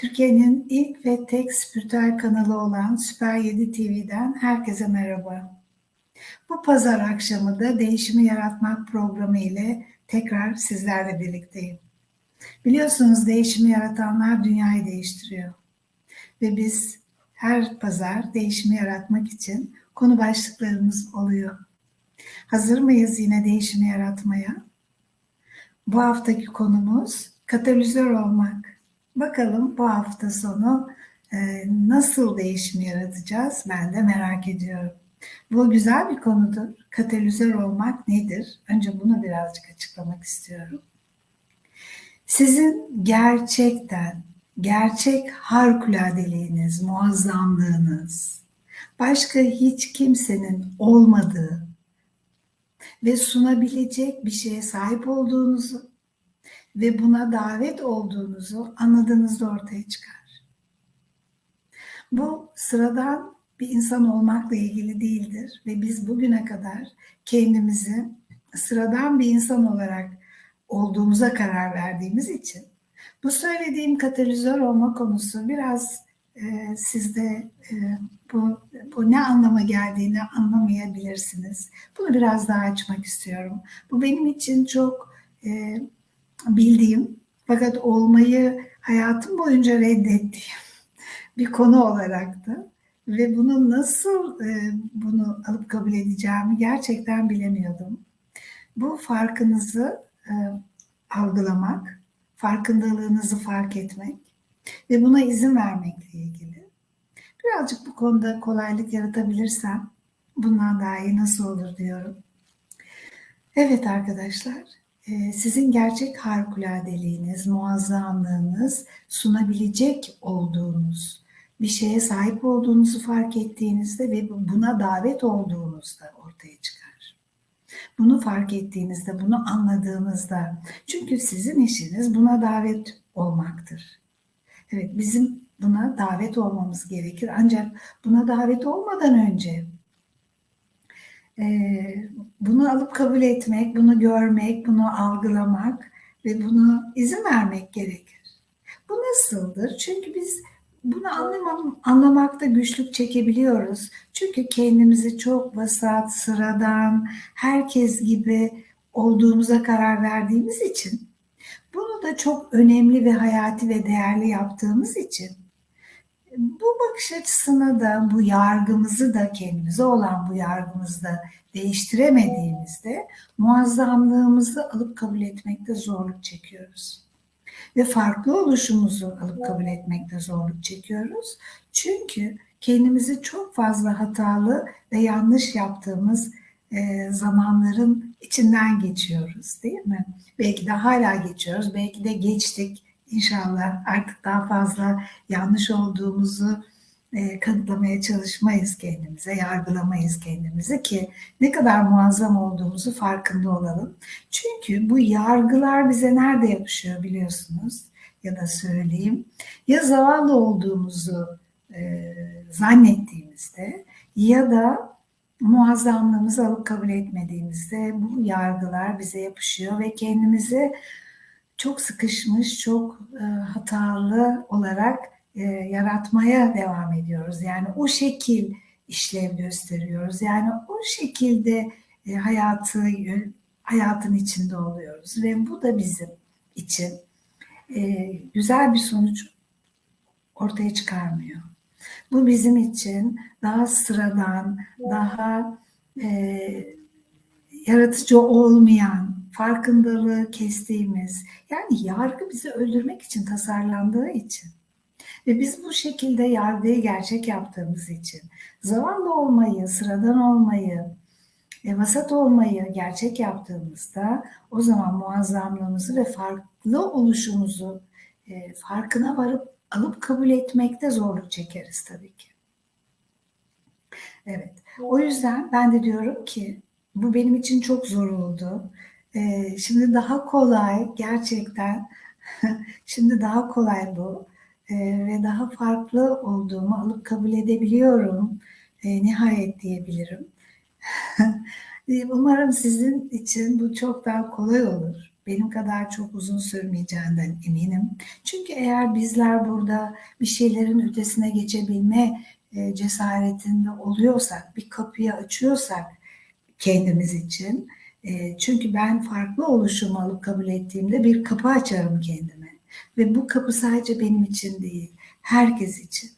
Türkiye'nin ilk ve tek spiritüel kanalı olan Süper 7 TV'den herkese merhaba. Bu pazar akşamı da Değişimi Yaratmak programı ile tekrar sizlerle birlikteyim. Biliyorsunuz değişimi yaratanlar dünyayı değiştiriyor. Ve biz her pazar değişimi yaratmak için konu başlıklarımız oluyor. Hazır mıyız yine değişimi yaratmaya? Bu haftaki konumuz katalizör olmak. Bakalım bu hafta sonu e, nasıl değişim yaratacağız ben de merak ediyorum. Bu güzel bir konudur. Katalizör olmak nedir? Önce bunu birazcık açıklamak istiyorum. Sizin gerçekten, gerçek harikuladeliğiniz, muazzamlığınız, başka hiç kimsenin olmadığı ve sunabilecek bir şeye sahip olduğunuzu ve buna davet olduğunuzu anladığınızda ortaya çıkar. Bu sıradan bir insan olmakla ilgili değildir ve biz bugüne kadar kendimizi sıradan bir insan olarak olduğumuza karar verdiğimiz için bu söylediğim katalizör olma konusu biraz e, sizde e, bu, bu ne anlama geldiğini anlamayabilirsiniz. Bunu biraz daha açmak istiyorum. Bu benim için çok e, bildiğim fakat olmayı hayatım boyunca reddettiğim bir konu olaraktı. Ve bunu nasıl e, bunu alıp kabul edeceğimi gerçekten bilemiyordum. Bu farkınızı e, algılamak, farkındalığınızı fark etmek ve buna izin vermekle ilgili. Birazcık bu konuda kolaylık yaratabilirsem bundan daha iyi nasıl olur diyorum. Evet arkadaşlar, sizin gerçek harikuladeliğiniz, muazzamlığınız, sunabilecek olduğunuz bir şeye sahip olduğunuzu fark ettiğinizde ve buna davet olduğunuzda ortaya çıkar. Bunu fark ettiğinizde, bunu anladığınızda, çünkü sizin işiniz buna davet olmaktır. Evet, bizim buna davet olmamız gerekir. Ancak buna davet olmadan önce ee, bunu alıp kabul etmek, bunu görmek, bunu algılamak ve bunu izin vermek gerekir. Bu nasıldır? Çünkü biz bunu anlamam, anlamakta güçlük çekebiliyoruz. Çünkü kendimizi çok vasat, sıradan, herkes gibi olduğumuza karar verdiğimiz için bunu da çok önemli ve hayati ve değerli yaptığımız için bu bakış açısını da bu yargımızı da kendimize olan bu yargımızı da değiştiremediğimizde muazzamlığımızı alıp kabul etmekte zorluk çekiyoruz. Ve farklı oluşumuzu alıp kabul etmekte zorluk çekiyoruz. Çünkü kendimizi çok fazla hatalı ve yanlış yaptığımız e, zamanların içinden geçiyoruz değil mi? Belki de hala geçiyoruz, belki de geçtik İnşallah artık daha fazla yanlış olduğumuzu e, kanıtlamaya çalışmayız kendimize, yargılamayız kendimizi ki ne kadar muazzam olduğumuzu farkında olalım. Çünkü bu yargılar bize nerede yapışıyor biliyorsunuz ya da söyleyeyim. Ya zavallı olduğumuzu e, zannettiğimizde ya da muazzamlığımızı alıp kabul etmediğimizde bu yargılar bize yapışıyor ve kendimizi çok sıkışmış, çok e, hatalı olarak e, yaratmaya devam ediyoruz. Yani o şekil işlev gösteriyoruz. Yani o şekilde e, hayatı hayatın içinde oluyoruz ve bu da bizim için güzel bir sonuç ortaya çıkarmıyor. Bu bizim için daha sıradan, daha e, yaratıcı olmayan, farkındalığı kestiğimiz, yani yargı bizi öldürmek için tasarlandığı için ve biz bu şekilde yargıyı gerçek yaptığımız için zavallı olmayı, sıradan olmayı, e, vasat olmayı gerçek yaptığımızda o zaman muazzamlığımızı ve farklı oluşumuzu e, farkına varıp alıp kabul etmekte zorluk çekeriz tabii ki. Evet. O yüzden ben de diyorum ki bu benim için çok zor oldu. Ee, şimdi daha kolay gerçekten şimdi daha kolay bu ee, ve daha farklı olduğumu alıp kabul edebiliyorum. Ee, nihayet diyebilirim. Umarım sizin için bu çok daha kolay olur. benim kadar çok uzun sürmeyeceğinden eminim. Çünkü eğer bizler burada bir şeylerin ötesine geçebilme e, cesaretinde oluyorsak, bir kapıyı açıyorsak kendimiz için, e, çünkü ben farklı oluşumu alıp kabul ettiğimde bir kapı açarım kendime. Ve bu kapı sadece benim için değil, herkes için.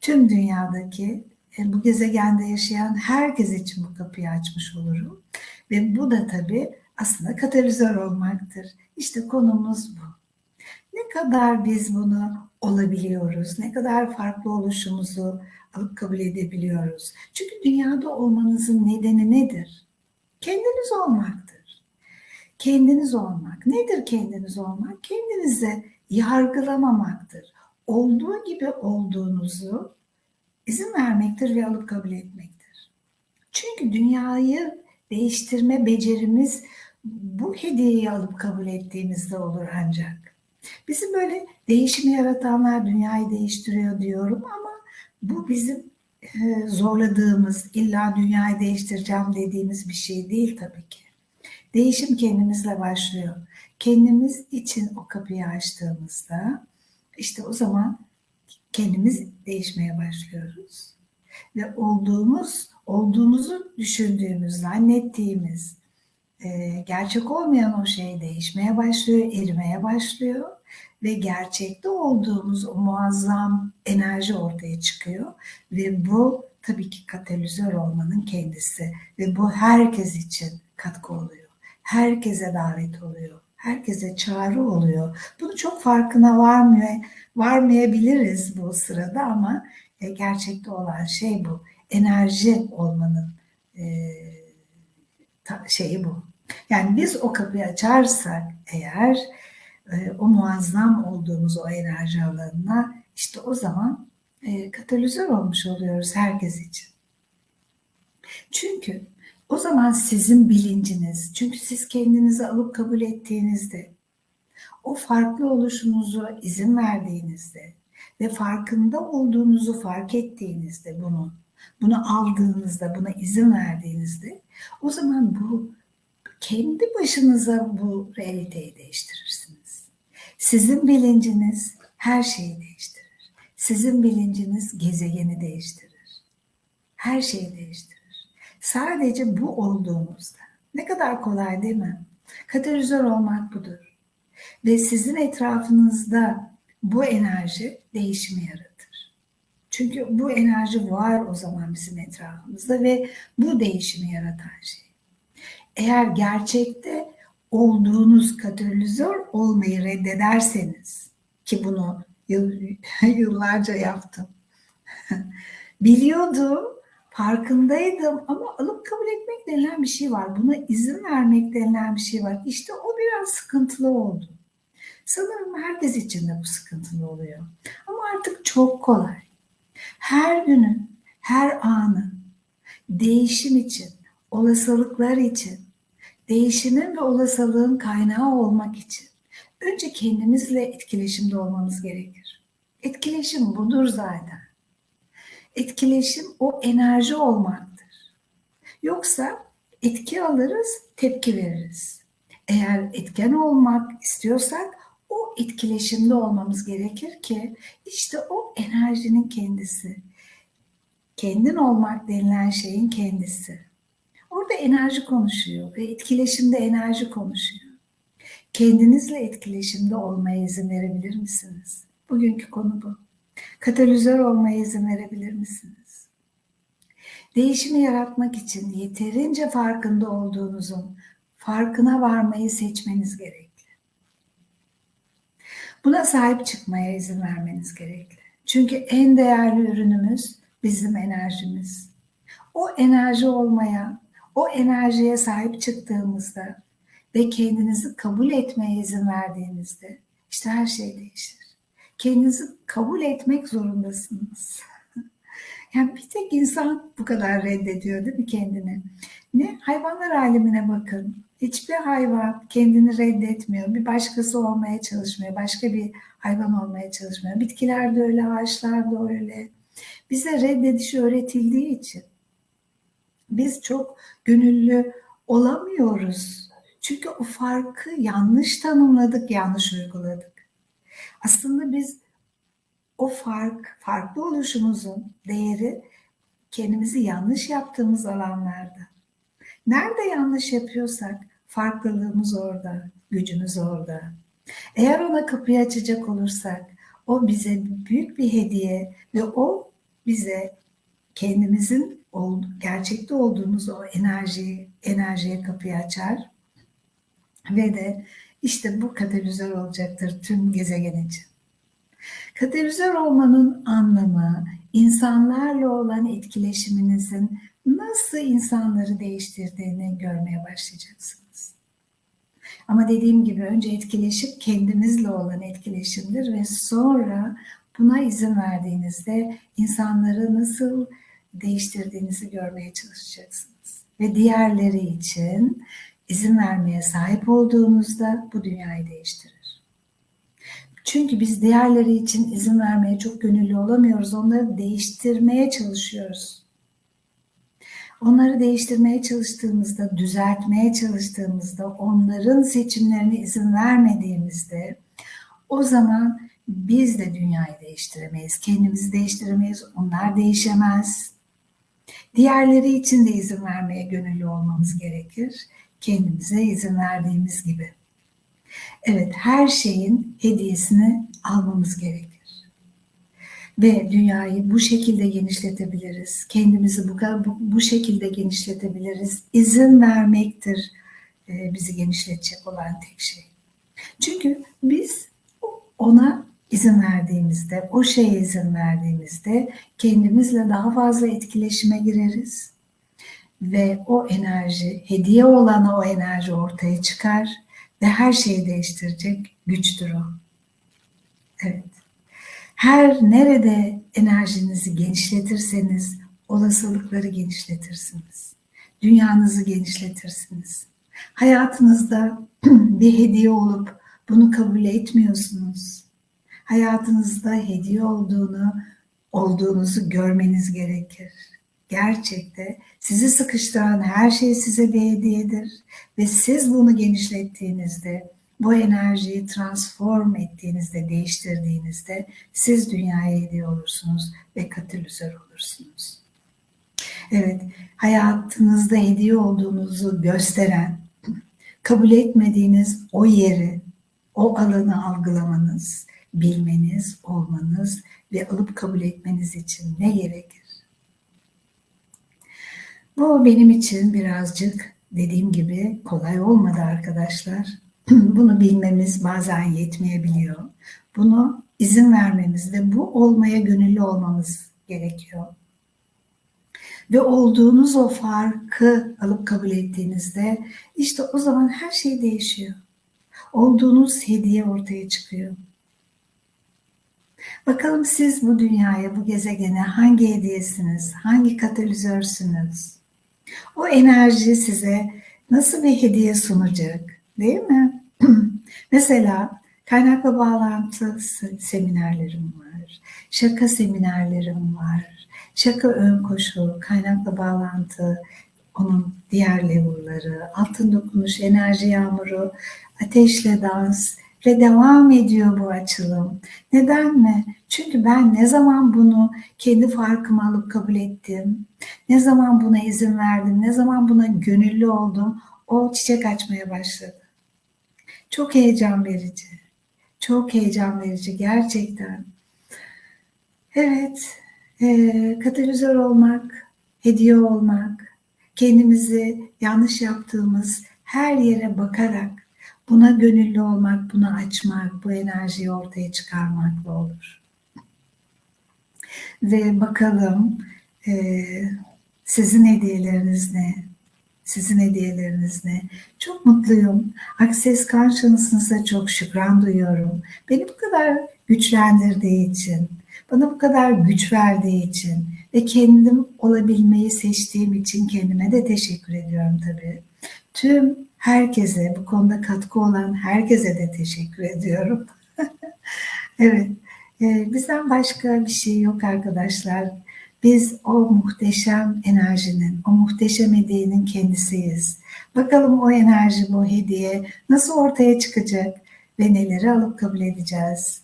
Tüm dünyadaki e, bu gezegende yaşayan herkes için bu kapıyı açmış olurum. Ve bu da tabii aslında katalizör olmaktır. İşte konumuz bu. Ne kadar biz bunu olabiliyoruz, ne kadar farklı oluşumuzu alıp kabul edebiliyoruz. Çünkü dünyada olmanızın nedeni nedir? Kendiniz olmaktır. Kendiniz olmak. Nedir kendiniz olmak? Kendinizi yargılamamaktır. Olduğu gibi olduğunuzu izin vermektir ve alıp kabul etmektir. Çünkü dünyayı değiştirme becerimiz bu hediyeyi alıp kabul ettiğimizde olur ancak. Bizim böyle değişimi yaratanlar dünyayı değiştiriyor diyorum ama bu bizim zorladığımız, illa dünyayı değiştireceğim dediğimiz bir şey değil tabii ki. Değişim kendimizle başlıyor. Kendimiz için o kapıyı açtığımızda işte o zaman kendimiz değişmeye başlıyoruz. Ve olduğumuz, olduğumuzu düşündüğümüz, zannettiğimiz, e, gerçek olmayan o şey değişmeye başlıyor, erimeye başlıyor ve gerçekte olduğumuz o muazzam enerji ortaya çıkıyor ve bu tabii ki katalizör olmanın kendisi ve bu herkes için katkı oluyor. Herkese davet oluyor. Herkese çağrı oluyor. Bunu çok farkına varmıyor, varmayabiliriz bu sırada ama e, gerçekte olan şey bu. Enerji olmanın e, şeyi bu. Yani biz o kapıyı açarsak eğer e, o muazzam olduğumuz o enerji alanına işte o zaman e, katalizör olmuş oluyoruz herkes için. Çünkü o zaman sizin bilinciniz, çünkü siz kendinizi alıp kabul ettiğinizde, o farklı oluşunuzu izin verdiğinizde ve farkında olduğunuzu fark ettiğinizde bunu, bunu aldığınızda, buna izin verdiğinizde o zaman bu kendi başınıza bu realiteyi değiştirirsiniz. Sizin bilinciniz her şeyi değiştirir. Sizin bilinciniz gezegeni değiştirir. Her şeyi değiştirir. Sadece bu olduğunuzda. Ne kadar kolay değil mi? Katalizör olmak budur. Ve sizin etrafınızda bu enerji değişimi yaratır. Çünkü bu enerji var o zaman bizim etrafımızda ve bu değişimi yaratan şey. Eğer gerçekte olduğunuz katalizör olmayı reddederseniz ki bunu yıllarca yaptım. Biliyordum farkındaydım ama alıp kabul etmek denilen bir şey var. Buna izin vermek denilen bir şey var. İşte o biraz sıkıntılı oldu. Sanırım herkes için de bu sıkıntılı oluyor. Ama artık çok kolay. Her günün, her anın değişim için, olasılıklar için, değişimin ve olasılığın kaynağı olmak için önce kendimizle etkileşimde olmamız gerekir. Etkileşim budur zaten. Etkileşim o enerji olmaktır. Yoksa etki alırız, tepki veririz. Eğer etken olmak istiyorsak o etkileşimde olmamız gerekir ki işte o enerjinin kendisi. Kendin olmak denilen şeyin kendisi. Orada enerji konuşuyor ve etkileşimde enerji konuşuyor. Kendinizle etkileşimde olmaya izin verebilir misiniz? Bugünkü konu bu. Katalizör olmaya izin verebilir misiniz? Değişimi yaratmak için yeterince farkında olduğunuzun farkına varmayı seçmeniz gerekli. Buna sahip çıkmaya izin vermeniz gerekli. Çünkü en değerli ürünümüz bizim enerjimiz. O enerji olmaya, o enerjiye sahip çıktığımızda ve kendinizi kabul etmeye izin verdiğinizde işte her şey değişir kendinizi kabul etmek zorundasınız. Yani bir tek insan bu kadar reddediyor değil mi kendini? Ne? Hayvanlar alemine bakın. Hiçbir hayvan kendini reddetmiyor. Bir başkası olmaya çalışmıyor. Başka bir hayvan olmaya çalışmıyor. Bitkiler de öyle, ağaçlar da öyle. Bize reddedişi öğretildiği için biz çok gönüllü olamıyoruz. Çünkü o farkı yanlış tanımladık, yanlış uyguladık. Aslında biz o fark, farklı oluşumuzun değeri kendimizi yanlış yaptığımız alanlarda. Nerede yanlış yapıyorsak farklılığımız orada, gücümüz orada. Eğer ona kapıyı açacak olursak o bize büyük bir hediye ve o bize kendimizin gerçekte olduğumuz o enerjiyi, enerjiye kapıyı açar ve de işte bu katalizör olacaktır tüm gezegen için. Katalizör olmanın anlamı insanlarla olan etkileşiminizin nasıl insanları değiştirdiğini görmeye başlayacaksınız. Ama dediğim gibi önce etkileşip kendimizle olan etkileşimdir ve sonra buna izin verdiğinizde insanları nasıl değiştirdiğinizi görmeye çalışacaksınız. Ve diğerleri için izin vermeye sahip olduğunuzda bu dünyayı değiştirir. Çünkü biz diğerleri için izin vermeye çok gönüllü olamıyoruz. Onları değiştirmeye çalışıyoruz. Onları değiştirmeye çalıştığımızda, düzeltmeye çalıştığımızda, onların seçimlerine izin vermediğimizde o zaman biz de dünyayı değiştiremeyiz. Kendimizi değiştiremeyiz. Onlar değişemez. Diğerleri için de izin vermeye gönüllü olmamız gerekir. Kendimize izin verdiğimiz gibi. Evet, her şeyin hediyesini almamız gerekir. Ve dünyayı bu şekilde genişletebiliriz. Kendimizi bu, bu, şekilde genişletebiliriz. İzin vermektir e, bizi genişletecek olan tek şey. Çünkü biz ona izin verdiğimizde, o şeye izin verdiğimizde kendimizle daha fazla etkileşime gireriz. Ve o enerji, hediye olan o enerji ortaya çıkar ve her şeyi değiştirecek güçtür o. Evet. Her nerede enerjinizi genişletirseniz olasılıkları genişletirsiniz. Dünyanızı genişletirsiniz. Hayatınızda bir hediye olup bunu kabul etmiyorsunuz hayatınızda hediye olduğunu, olduğunuzu görmeniz gerekir. Gerçekte sizi sıkıştıran her şey size bir hediyedir ve siz bunu genişlettiğinizde, bu enerjiyi transform ettiğinizde, değiştirdiğinizde siz dünyaya hediye olursunuz ve katalizör olursunuz. Evet, hayatınızda hediye olduğunuzu gösteren, kabul etmediğiniz o yeri, o alanı algılamanız, bilmeniz, olmanız ve alıp kabul etmeniz için ne gerekir? Bu benim için birazcık dediğim gibi kolay olmadı arkadaşlar. Bunu bilmemiz bazen yetmeyebiliyor. Bunu izin vermemiz ve bu olmaya gönüllü olmamız gerekiyor. Ve olduğunuz o farkı alıp kabul ettiğinizde işte o zaman her şey değişiyor. Olduğunuz hediye ortaya çıkıyor. Bakalım siz bu dünyaya, bu gezegene hangi hediyesiniz, hangi katalizörsünüz? O enerji size nasıl bir hediye sunacak, değil mi? Mesela kaynakla bağlantı seminerlerim var, şaka seminerlerim var, şaka ön koşu, kaynakla bağlantı, onun diğer level'ları, altın dokunuş, enerji yağmuru, ateşle dans, ve devam ediyor bu açılım. Neden mi? Çünkü ben ne zaman bunu kendi farkıma alıp kabul ettim, ne zaman buna izin verdim, ne zaman buna gönüllü oldum, o çiçek açmaya başladı. Çok heyecan verici. Çok heyecan verici gerçekten. Evet, e, katalizör olmak, hediye olmak, kendimizi yanlış yaptığımız her yere bakarak Buna gönüllü olmak, bunu açmak, bu enerjiyi ortaya çıkarmakla olur. Ve bakalım e, sizin hediyeleriniz ne? Sizin hediyeleriniz ne? Çok mutluyum. Access Consciousness'a çok şükran duyuyorum. Beni bu kadar güçlendirdiği için, bana bu kadar güç verdiği için ve kendim olabilmeyi seçtiğim için kendime de teşekkür ediyorum tabii. Tüm herkese, bu konuda katkı olan herkese de teşekkür ediyorum. evet, e, bizden başka bir şey yok arkadaşlar. Biz o muhteşem enerjinin, o muhteşem hediyenin kendisiyiz. Bakalım o enerji, bu hediye nasıl ortaya çıkacak ve neleri alıp kabul edeceğiz,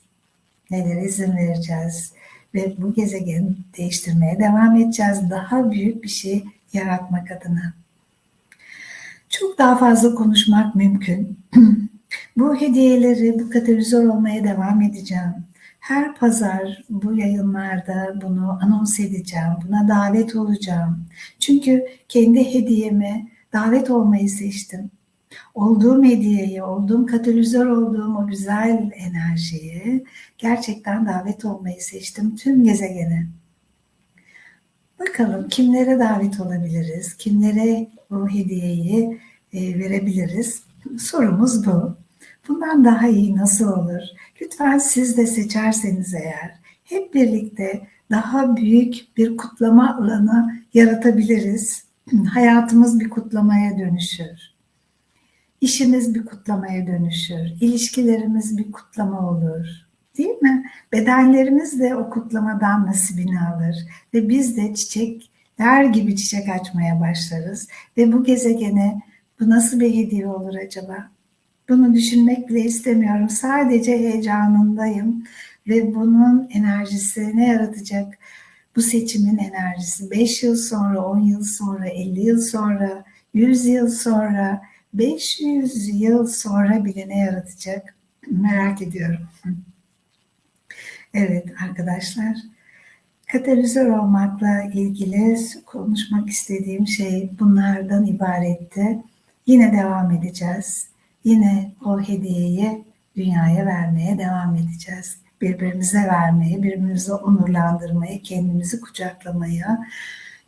nelere izin vereceğiz ve bu gezegeni değiştirmeye devam edeceğiz. Daha büyük bir şey yaratmak adına. Çok daha fazla konuşmak mümkün. bu hediyeleri, bu katalizör olmaya devam edeceğim. Her pazar bu yayınlarda bunu anons edeceğim, buna davet olacağım. Çünkü kendi hediyemi davet olmayı seçtim. Olduğum hediyeyi, olduğum katalizör olduğum o güzel enerjiyi gerçekten davet olmayı seçtim tüm gezegene. Bakalım kimlere davet olabiliriz, kimlere bu hediyeyi e, verebiliriz. Sorumuz bu. Bundan daha iyi nasıl olur? Lütfen siz de seçerseniz eğer hep birlikte daha büyük bir kutlama alanı yaratabiliriz. Hayatımız bir kutlamaya dönüşür. İşimiz bir kutlamaya dönüşür. İlişkilerimiz bir kutlama olur. Değil mi? Bedenlerimiz de o kutlamadan nasibini alır. Ve biz de çiçekler gibi çiçek açmaya başlarız. Ve bu gezegene bu nasıl bir hediye olur acaba? Bunu düşünmek bile istemiyorum. Sadece heyecanındayım ve bunun enerjisi ne yaratacak? Bu seçimin enerjisi 5 yıl sonra, 10 yıl sonra, 50 yıl sonra, 100 yıl sonra, 500 yıl sonra bile ne yaratacak? Merak ediyorum. Evet arkadaşlar, katalizör olmakla ilgili konuşmak istediğim şey bunlardan ibaretti. Yine devam edeceğiz. Yine o hediyeyi dünyaya vermeye devam edeceğiz. Birbirimize vermeye, birbirimizi onurlandırmaya, kendimizi kucaklamaya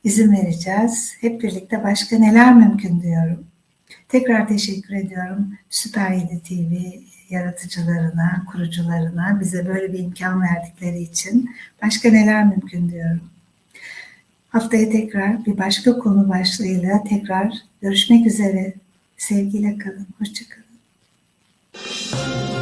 izin vereceğiz. Hep birlikte başka neler mümkün diyorum. Tekrar teşekkür ediyorum Süper 7 TV yaratıcılarına, kurucularına bize böyle bir imkan verdikleri için. Başka neler mümkün diyorum. Haftaya tekrar bir başka konu başlığıyla tekrar görüşmek üzere. Sevgiyle kalın, hoşçakalın. Müzik